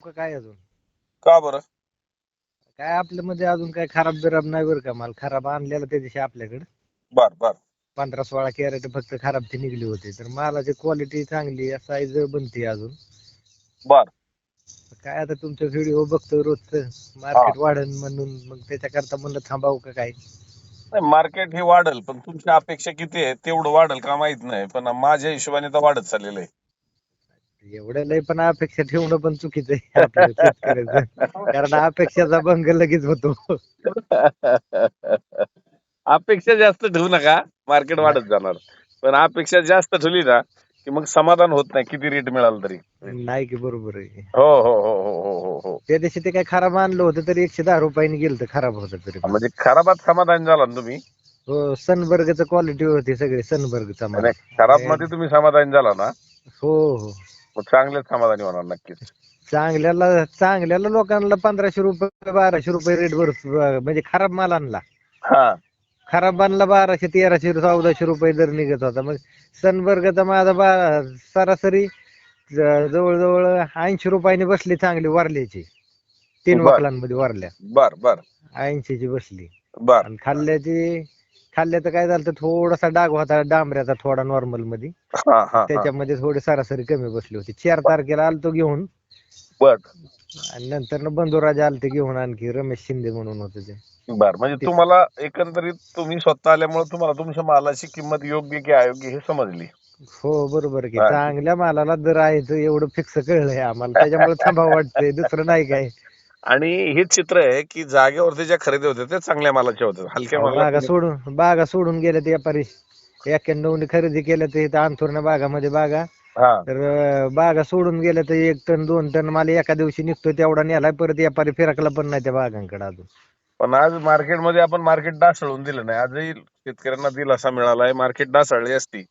का काय अजून? का बरं? काय आपल्यामध्ये अजून काय खराब बिराब नाही बरं का? माल खराब आणलेला त्या दिवशी आपल्याकडे. बर बर. पंधरा सोळा कॅरेट फक्त खराब ती निघली होती. तर मालाची क्वालिटी चांगली साईज बनते अजून. बर. काय आता तुमचं व्हिडिओ बघतो रोजचं. मार्केट वाढन म्हणून मग त्याच्याकरता म्हणलं थांबावं का काय? नाही मार्केट हे वाढेल पण तुमची अपेक्षा किती आहे? तेवढं वाढेल का माहीत नाही पण माझ्या हिशोबाने तर वाढत चाललेलं आहे. एवढं लय पण अपेक्षा ठेवणं पण चुकीचं आहे शेतकऱ्याचं. कारण अपेक्षाचा भंग लगेच होतो. अपेक्षा जास्त ठेवू नका मार्केट वाढत जाणार. पण अपेक्षा जास्त ठेवली ना की मग समाधान होत नाही किती रेट मिळाला तरी. नाही की बरोबर आहे. हो हो हो हो हो हो हो. त्या दिवशी ते काय खराब आणलं होतं तरी एकशे दहा रुपयाने गेलं खराब होतं तरी. म्हणजे खराबात समाधान झाला ना तुम्ही? हो सनबर्गचं क्वालिटी होती सगळी सनबर्गचा माल नाही, खराबमध्ये तुम्ही समाधान झाला ना? हो हो. मग चांगलेच समाधानी होणार नक्कीच. चांगल्याला चांगल्याला लोकांना पंधराशे रुपये बाराशे रुपये रेट भर म्हणजे खराब माल आणला हा. खराब मालला बाराशे तेराशे चौदाशे रुपये दर निघत होता. मग सनबर्गचा माझा बा सरासरी ज- जवळजवळ ऐंशी रुपयाने बसली चांगली वारल्याची. तीन बर. वकलांमध्ये वारल्या. बर बर. ऐंशीची बसली. बर. आणि खाल्ल्याची खाल्ल्याचं काय झालं थोडासा डाग होता डांबऱ्याचा थोडा नॉर्मलमध्ये हा हा हा. त्याच्यामध्ये थोडी सरासरी कमी बसली होती. चार तारखेला आलतो घेऊन. बर. आणि नंतर बंधुराजा आलते घेऊन आणखी रमेश शिंदे म्हणून होते ते. बर म्हणजे तुम्हाला एकंदरीत तुम्ही स्वतः आल्यामुळे तुम्हाला तुमच्या मालाची किंमत योग्य की अयोग्य हे समजली? हो बरोबर की. चांगल्या मालाला दर आहे तर एवढं फिक्स कळलंय आम्हाला. त्याच्यामुळे थांबावं वाटतंय. दुसरं नाही काय. आणि हे चित्र आहे की जागेवरती ज्या खरेदी होत्या ते चांगल्या मालाच्या होत्या. हलक्या बागा सोडून बागा सोडून गेले ते व्यापारी. एक्क्याण्णव खरेदी केल्या ते इथं अंथुरण्या बागामध्ये बागा. हा. तर अं, बागा सोडून गेल्या तर एक टन दोन टन माल एका दिवशी निघतो तेवढा नेलाय परत व्यापारी फिरकला पण नाही त्या बागांकडे अजून. पण आज मार्केटमध्ये आपण मार्केट डासळून दिलं नाही. आजही शेतकऱ्यांना दिलासा मिळालाय मार्केट डासळली असती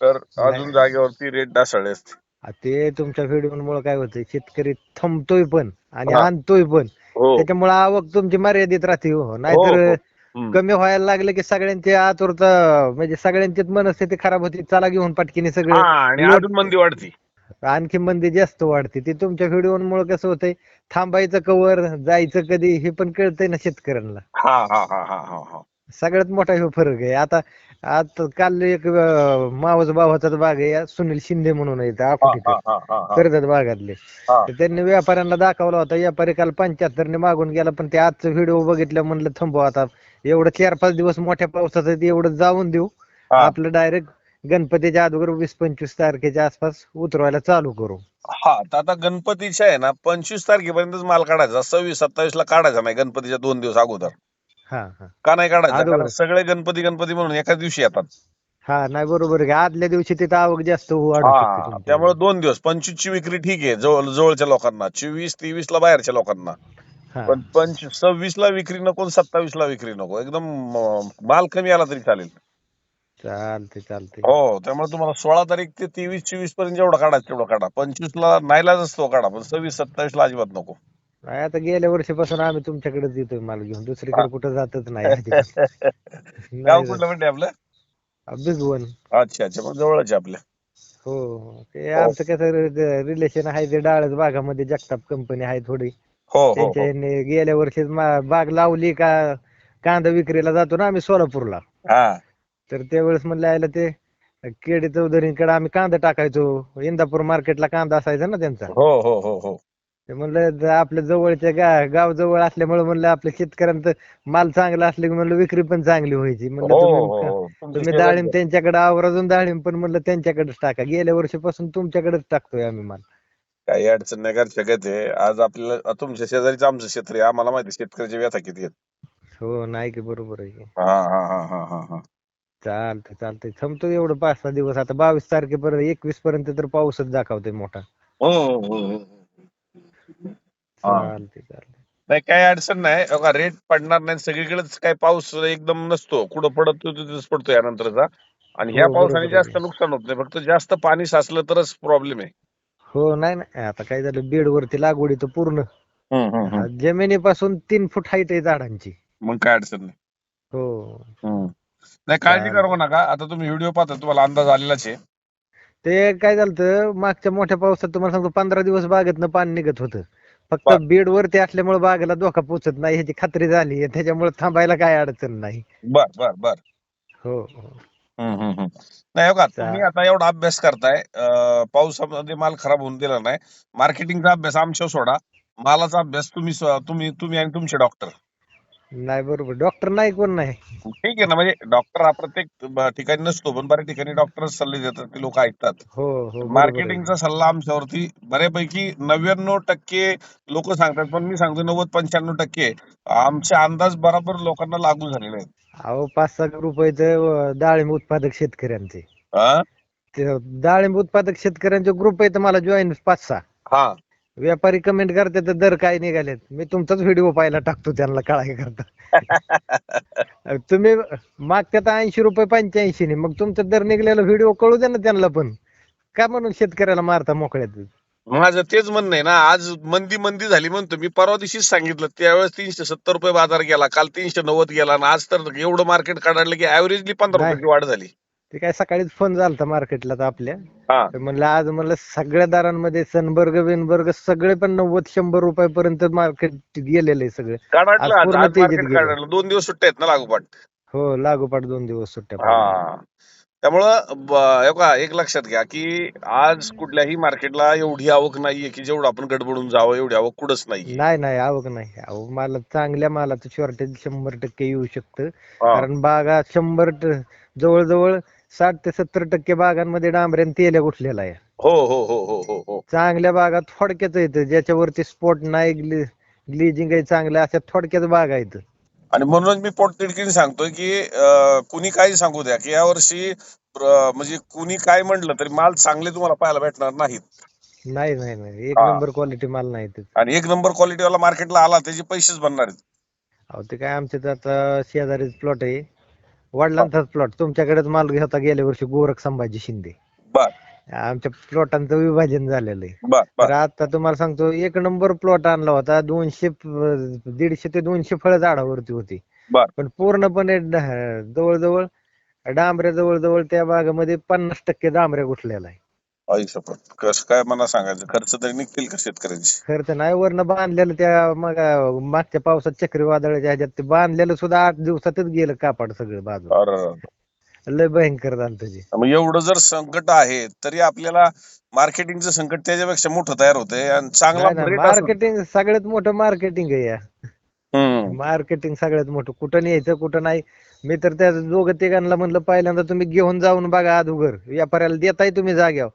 तर अजून जागेवरती रेट डासळले असते. आ, ते तुमच्या व्हिडिओ मुळे काय होतंय शेतकरी थांबतोय पण आणि हा. आणतोय पण. हो. त्याच्यामुळे आवक तुमची मर्यादित राहते हो. हो, नाहीतर हो. हम्म. कमी व्हायला लागलं की सगळ्यांची आतुरता म्हणजे सगळ्यांचीच मनस्थिती खराब होती चला घेऊन पटकीने हा सगळं आणि लोट- अजून मंदी वाढती. आणखी मंदी जास्त वाढते. ते तुमच्या व्हिडिओमुळे कसं होतंय थांबायचं कवर जायचं कधी हे पण कळतंय ना शेतकऱ्यांना. हा हा हा हा हा हा. सगळ्यात मोठा हे फरक आहे. आता आता काल एक मावस भावाचा बाग आहे सुनील शिंदे म्हणून आहे इथं हा, हा, हा, हा, हा. कर्जत भागातले हा. तर त्यांनी व्यापाऱ्यांना दाखवला होता व्यापारी काल पंच्याहत्तरने मागून गेला पण ते आजचं व्हिडिओ बघितलं म्हणलं थांबव आता एवढं चार पाच दिवस मोठ्या पावसाचं आहे ते एवढं जाऊन देऊ हा. आपलं डायरेक्ट गणपतीच्या अगोदर वीस पंचवीस तारखेच्या आसपास उतरवायला चालू करू हा तर आता गणपतीच्या आहे ना पंचवीस तारखेपर्यंतच माल काढायचा सव्वीस सत्तावीस ला काढायचा नाही गणपतीच्या दोन दिवस अगोदर का नाही काढायचा. कारण सगळे गणपती गणपती म्हणून एकाच दिवशी येतात. हा नाही बरोबर आहे. आदल्या दिवशी तिथं आवक जास्त वाढू शकते हा तुमची. त्यामुळे दोन दिवस. पंचवीस ची विक्री ठीक आहे जवळ जवळच्या लोकांना. चोवीस तेवीस ला बाहेरच्या लोकांना. हा. पण पंच सव्वीस ला विक्री नको सत्तावीस ला विक्री नको. एकदम अं, माल कमी आला तरी चालेल. चालते चालते हो त्यामुळे तुम्हाला सोळा तारीख ते तेवीस चोवीसपर्यंत जेवढं काढायचं तेवढं काढा. पंचवीस ला नाईलाज असतो काढा पण सव्वीस सत्तावीस ला अजिबात नको. नाही, आता गेल्या वर्षीपासून आम्ही तुमच्याकडेच येतोय माल घेऊन. दुसरीकडे कुठं जातच नाही. गाव कुठलं म्हणते आपलं. बिगवन अच्छा अच्छा मग जवळच आहे आपल्या हो हो. ते आमचं कसं रिलेशन आहे ते डाळच बागामध्ये जगताप कंपनी आहे थोडी. हो हो त्यांच्या हो ह्यांनी गेल्या वर्षी बाग लावली का कांदा विक्रीला जातो ना आम्ही सोलापूरला. हा. तर त्यावेळेस म्हणलं यायला ते केडी चौधरीकडे आम्ही कांदा टाकायचो. इंदापूर मार्केटला कांदा असायचा ना त्यांचा. हो हो हो हो. ते म्हणलं ज- आपल्या जवळच्या गा गाव जवळ असल्यामुळे म्हणलं आपल्या शेतकऱ्यांचं माल चांगला असले की म्हणलं विक्री पण चांगली व्हायची. म्हणलं हो हो तुम्ही हो. तुमची तुम्ही शेजारी डाळिंब त्यांच्याकडे आवर्जून डाळिंब पण म्हणलं त्यांच्याकडेच टाका. गेल्या वर्षीपासून तुमच्याकडेच टाकतोय आम्ही माल. काही अडचण नाही शकत आहे आज आपल्याला तुमच्या शेजारीच आमचं क्षेत्र आहे. आम्हाला माहिती आहे शेतकऱ्याच्या व्यथा किती आहेत. हो नाही की बरोबर आहे की. हा हा हा हा हा हा. चालतंय चालतंय. थांबतो एवढं पाच सहा दिवस. आता बावीस तारखेपर्यंत एकवीस पर्यंत तर पाऊसच दाखवतोय मोठा. हो हो हो हो. चालतंय नाही काही अडचण नाही. बघा रेट पडणार नाही. सगळीकडेच काही पाऊस एकदम नसतो. कुठं पडतो तिथेच पडतो यानंतरचा. आणि ह्या हो, पावसाने. जास्त नुकसान होत नाही. फक्त जास्त पाणी साचलं तरच प्रॉब्लेम आहे. हो नाही नाही. आता काय झालं? बेड वरती लागवडी तर पूर्ण. जमिनीपासून तीन फूट हाईट आहे झाडांची. मग काय अडचण नाही. हो. नाही काळजी. करू नका. आता तुम्ही व्हिडिओ पाहता तुम्हाला अंदाज आलेलाच आहे. ते काय झालं मागच्या मोठ्या पावसात तुम्हाला सांगतो पंधरा दिवस बागेतनं पाणी निघत होतं. फक्त. बीड वरती असल्यामुळे बागेला धोका पोचत नाही ह्याची खात्री झाली. आहे त्याच्यामुळे थांबायला काय अडचण नाही. बर बर बर. हो हो. हम्म, हम्म, हम्म. नाही हो का? तुम्ही आता एवढा अभ्यास करताय अं, पावसामध्ये माल खराब होऊन दिला नाही. मार्केटिंगचा अभ्यास आमच्या सोडा. मालाचा अभ्यास तुम्ही स्व- तुम्ही तुम्ही आणि तुमचे डॉक्टर नाही बरोबर. डॉक्टर नाही कोण नाही? ठीक आहे ना म्हणजे डॉक्टर हा प्रत्येक ब- ठिकाणी नसतो पण बऱ्याच ठिकाणी डॉक्टर सल्ले देतात ते लोक ऐकतात. हो हो बरोबर आहे. मार्केटिंगचा सल्ला आमच्यावरती बऱ्यापैकी नव्याण्णव टक्के लोक सांगतात पण मी सांगतो नव्वद पंच्याण्णव टक्के आमचे अंदाज बरोबर लोकांना लागू झालेले आहेत. अहो पाच सहा रुपयाचं डाळिंब उत्पादक शेतकऱ्यांचे. हा? ते डाळिंब उत्पादक शेतकऱ्यांचे ग्रुप आहे तर मला जॉईन पाच सहा. हा. व्यापारी कमेंट करते तर दर काय निघालेत? मी तुमचाच व्हिडिओ पाहायला टाकतो त्यांना कळाय करता? तुम्ही मागच्यात ऐंशी रुपये पंच्याऐंशी ने मग तुमचा दर निघलेला व्हिडिओ कळू द्या ना त्यांना पण. का म्हणून शेतकऱ्याला मारता मोकळ्यात? माझं तेच म्हणणं आहे ना आज मंदी मंदी झाली म्हणतो मी परवा दिवशीच सांगितलं त्यावेळेस तीनशे सत्तर रुपये बाजार गेला काल तीनशे नव्वद गेला आणि आज तर एवढं मार्केट काढलं की ऍव्हरेजली पंधरा. रुपयाची वाढ झाली. ते काय सकाळीच फोन झालता मार्केटला तर आपल्या. हा. तर म्हणलं आज म्हणलं सगळ्या दारांमध्ये सनबर्ग बिनबर्ग सगळे पण नव्वद शंभर रुपयापर्यंत मार्केट गेलेलं आहे सगळे. आज आज पूर्ण आज तेजीत मार्केट गेलं. काढलं दोन दिवस सुट्ट्या आहेत ना लागोपाठ. हो लागोपाठ दोन दिवस सुट्ट्या पडल्या. हा त्यामुळं ब- हे बघा, एक लक्षात घ्या की आज कुठल्याही मार्केटला एवढी आवक नाहीये की जेवढं आपण गडबडून जावं एवढी आवक कुठंच नाही नाही नाही आवक नाही. अहो मला चांगल्या मालाचं शॉर्टेज शंभर टक्के येऊ शकतं. हा. कारण बागा शंभर ट- जवळजवळ साठ ते सत्तर टक्के बागांमध्ये डांबऱ्यान तेल्या गुठलेला आहे हो हो हो हो हो हो. चांगल्या बागा थोडक्यात येतं ज्याच्यावरती स्पॉट नाही ग्लिजिंग आहे चांगल्या अशा थोडक्यात बागा आहेत. आणि म्हणूनच मी पोटतिडकीने सांगतोय की अं, कुणी काही सांगू द्या की यावर्षी म्हणजे कुणी काय म्हटलं तरी माल चांगले तुम्हाला पाहायला भेटणार नाहीत. नाही नाही नाही. एक हा. नंबर क्वालिटी माल नाही तिथं. आणि एक नंबर क्वालिटीवाला मार्केटला आला त्याचे पैसेच बनणार आहेत. अहो ते काय आमच्या इथं आता शेजारीच प्लॉट आहे. वडिलांचाच प्लॉट तुमच्याकडेच माल घेता गेल्या वर्षी गोरख संभाजी शिंदे. बर. आमच्या प्लॉटांचं विभाजन झालेलं आहे. बर तर बर आता तुम्हाला सांगतो एक नंबर प्लॉट आणला होता. दोनशे प- दीडशे ते दोनशे फळं झाडावरती होती. बर. पण पूर्णपणे ड- जवळजवळ डांबऱ्या जवळजवळ त्या बागामध्ये पन्नास टक्के डांबऱ्या गुठलेला आहे आई शपथ. कसं काय मला सांगायचं? खर्च तरी निघतील का शेतकऱ्यांचे? खर्च नाही वरनं बांधलेलं त्या मग मागच्या पावसात चक्रीवादळाच्या ह्याच्यात ते बांधलेलं सुद्धा आठ दिवसातच गेलं कापड सगळं बाजू लय भयंकर झालं मग एवढं जर संकट आहे तरी आपल्याला मार्केटिंगचं संकट त्याच्यापेक्षा मोठं तयार होतंय आणि चांगला rate असेल- मार्केटिंग सगळ्यात मोठं मार्केटिंग आहे या. हम्म. मार्केटिंग सगळ्यात मोठं. कुठं न्यायचं कुठं नाही. मी तर त्या दोघं तिघांना म्हणलं पहिल्यांदा तुम्ही घेऊन जाऊन बघा अगोदर. व्यापाऱ्याला देताय तुम्ही जाग्यावर.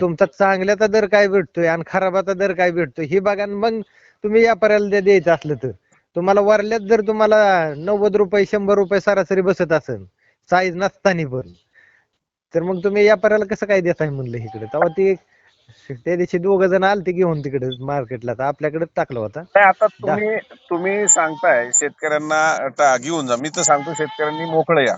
तुमचा चांगल्याचा दर काय भेटतोय आणि खराबाचा दर काय भेटतोय? हे बघा मग तुम्ही व्यापाऱ्याला द्या- द्यायचं असलं तर. तुम्हाला वरल्यात जर तुम्हाला नव्वद रुपये शंभर रुपये सरासरी बसत असेल साईज नसताना पण. तर मग तुम्ही व्यापाऱ्याला कसं काय देताय म्हणलं इकडे? तेव्हा ते त्या दिवशी दोघ जण आलते घेऊन तिकडे मार्केटला तर आपल्याकडे टाकला होता. आता तुम्ही तुम्ही सांगताय शेतकऱ्यांना घेऊन जा. मी तर सांगतो शेतकऱ्यांनी मोकळं या.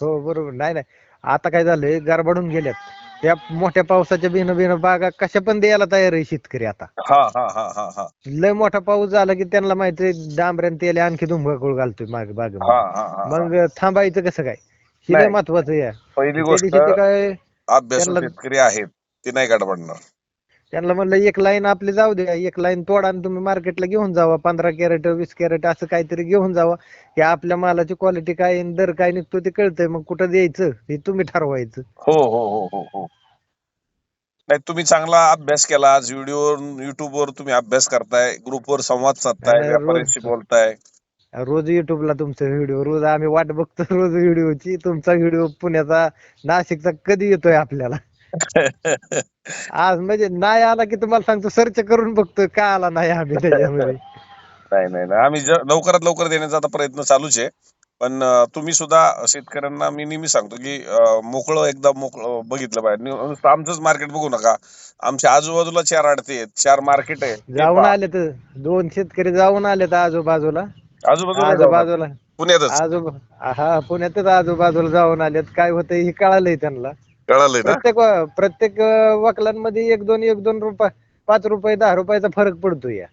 हो बरोबर. नाही नाही. आता काय झालंय? गारबडून गेल्यात. त्या मोठ्या पावसाच्या बिन बिन बागा कशा पण द्यायला तयार आहे शेतकरी आता. हा हा हा हा हा. लय मोठा पाऊस झाला की त्यांना माहिती डांबऱ्यान तेल आणखी धुंबळकुळ घालतोय माग हा हा हा हा. मग थांबायचं कसं काय? हे लय नाही. महत्वाचं आहे. पहिली त्या गोष्ट दिवशी ते काय अभ्यासू त्यांना- शेतकरी आहेत ते नाही गडबडणार. त्यांना म्हणलं एक लाईन आपली जाऊ द्या एक लाईन तोडा आणि तुम्ही मार्केटला घेऊन जावा. पंधरा कॅरेट वीस कॅरेट असं काहीतरी घेऊन जावा. की आपल्या मालाची क्वालिटी काय आहे, दर काय निघतो ते कळतंय. मग कुठं द्यायचं? हे तुम्ही ठरवायचं. हो हो हो हो हो. नाही तुम्ही चांगला अभ्यास केला. आज व्हिडिओवर युट्यूबवर तुम्ही अभ्यास करताय. ग्रुपवर संवाद साधताय. आणि रोज- व्यापाऱ्यांशी बोलताय. रोज युट्यूबला तुमचा व्हिडिओ रोज आम्ही वाट बघतो. रोज व्हिडिओची तुमचा व्हिडिओ पुण्याचा नाशिकचा कधी येतोय आपल्याला? आज म्हणजे नाही आला की तुम्हाला सांगतो सर्च करून बघतोय का आला नाही आम्ही त्याच्यामध्ये. नाही नाही नाही. आम्ही लवकरात लवकर देण्याचा आता प्रयत्न चालूच आहे. पण अं, तुम्ही सुद्धा शेतकऱ्यांना मी नेहमी सांगतो की अं, मोकळं एकदा मोकळं बघितलं पाहिजे. नु- नुसतं आमचंच मार्केट बघू नका. आमच्या आजूबाजूला चार आडते आहेत चार मार्केट आहे ते जाऊन पहा. आले तर दोन शेतकरी जाऊन आले तर आजूबाजूला. आजूबाजूला जाऊ नका. आजूबाजूला. पुण्यातच. आजोबा हा पुण्यातच आजूबाजूला जाऊन आलेत. काय होतंय हे कळालंय त्यांना. कळालंय ना? प्रत्येक व- प्रत्येक अं, वकलांमध्ये एक दोन एक दोन रुपये पाच रुपये दहा रुपयाचा फरक पडतो या.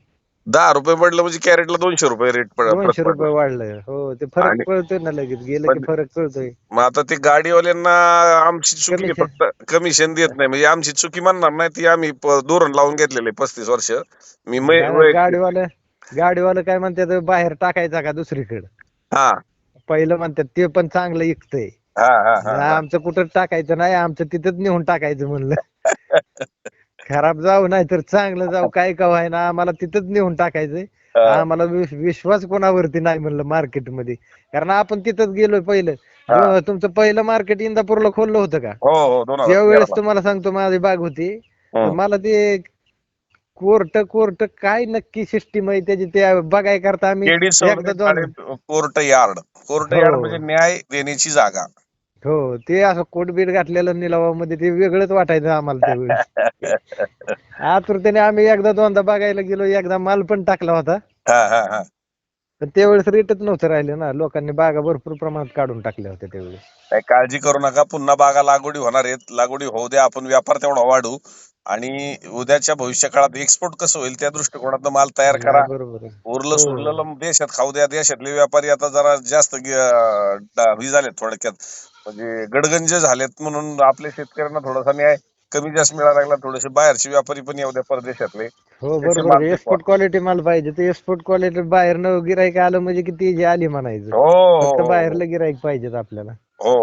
दहा रुपये पडलं म्हणजे कॅरेटला दोनशे रुपये रेट दोनशे रुपये वाढलं. हो ते फरक कळतोय ना लगेच. गेलं की पण- फरक कळतोय. मग आता ते गाडीवाल्यांना आमची चुकी Commission. फक्त कमिशन देत नाही. म्हणजे आमची चुकी म्हणणार नाही ती आम्ही प- धोरण लावून घेतलेले पस्तीस वर्ष. मी मै- गाडीवालं गाडीवालं काय म्हणतात बाहेर टाकायचा का दुसरीकडे? हा. पहिलं म्हणतात ते पण चांगलं इकतंय. हा आमचं कुठं टाकायचं नाही आमचं तिथंच नेऊन टाकायचं म्हणलं खराब जाऊ नाही तर चांगलं जाऊ काय का ना आम्हाला तिथंच नेऊन टाकायचंय हा. आम्हाला विश- विश्वास कोणावरती नाही म्हणलं मार्केटमध्ये कारण आपण तिथंच गेलोय पहिलं हा. तुमचं पहिलं मार्केट इंदापूरला खोललं होतं का हो हो त्यावेळेस. तुम्हाला सांगतो माझी बाग होती हं. मला ते कोर्ट कोर्ट काय नक्की सिस्टीम आहे त्याची ते बघाय करता आम्ही कोर्ट यार्ड कोर्ट हो. यार्ड म्हणजे न्याय देण्याची जागा हो ते असं कोट बीट घातलेलं निलावामध्ये ते वेगळंच वाटायचं आम्हाला त्यावेळेस. आतुरतेने आम्ही एकदा दोनदा बघायला गेलो एकदा माल पण टाकला होता. हा हा हा. पण त्यावेळेस रेटच नव्हतं राहिले ना. लोकांनी बागा भरपूर प्रमाणात काढून टाकल्या होत्या त्यावेळेस. काही काळजी करू नका. पुन्हा बागा लागवडी होणार आहेत. लागवडी होऊ द्या. आपण व्यापार तेवढा वाढू. आणि उद्याच्या भविष्य काळात एक्सपोर्ट कसं होईल त्या दृष्टिकोनातून माल तयार करा. बरोबर आहे. उरलं हो. सुरलेलं देशात खाऊ द्या. देशातले व्यापारी आता जरा जास्त गे- अं, डा- हे झालेत थोडक्यात. म्हणजे गडगंज झालेत म्हणून आपल्या शेतकऱ्यांना थोडासा न्याय कमी जास्त मिळायला लागला थोडेसे. बाहेरचे व्यापारी पण येऊ द्या परदेशातले. हो बरोबर. एक्सपोर्ट क्वालिटी माल पाहिजे. ते एक्सपोर्ट क्वालिटी बाहेर न गिराईक आलं म्हणजे किती जे आली म्हणायचं. हो हो, फक्त हो. बाहेरलं गिराईक पाहिजेत आपल्याला. हो.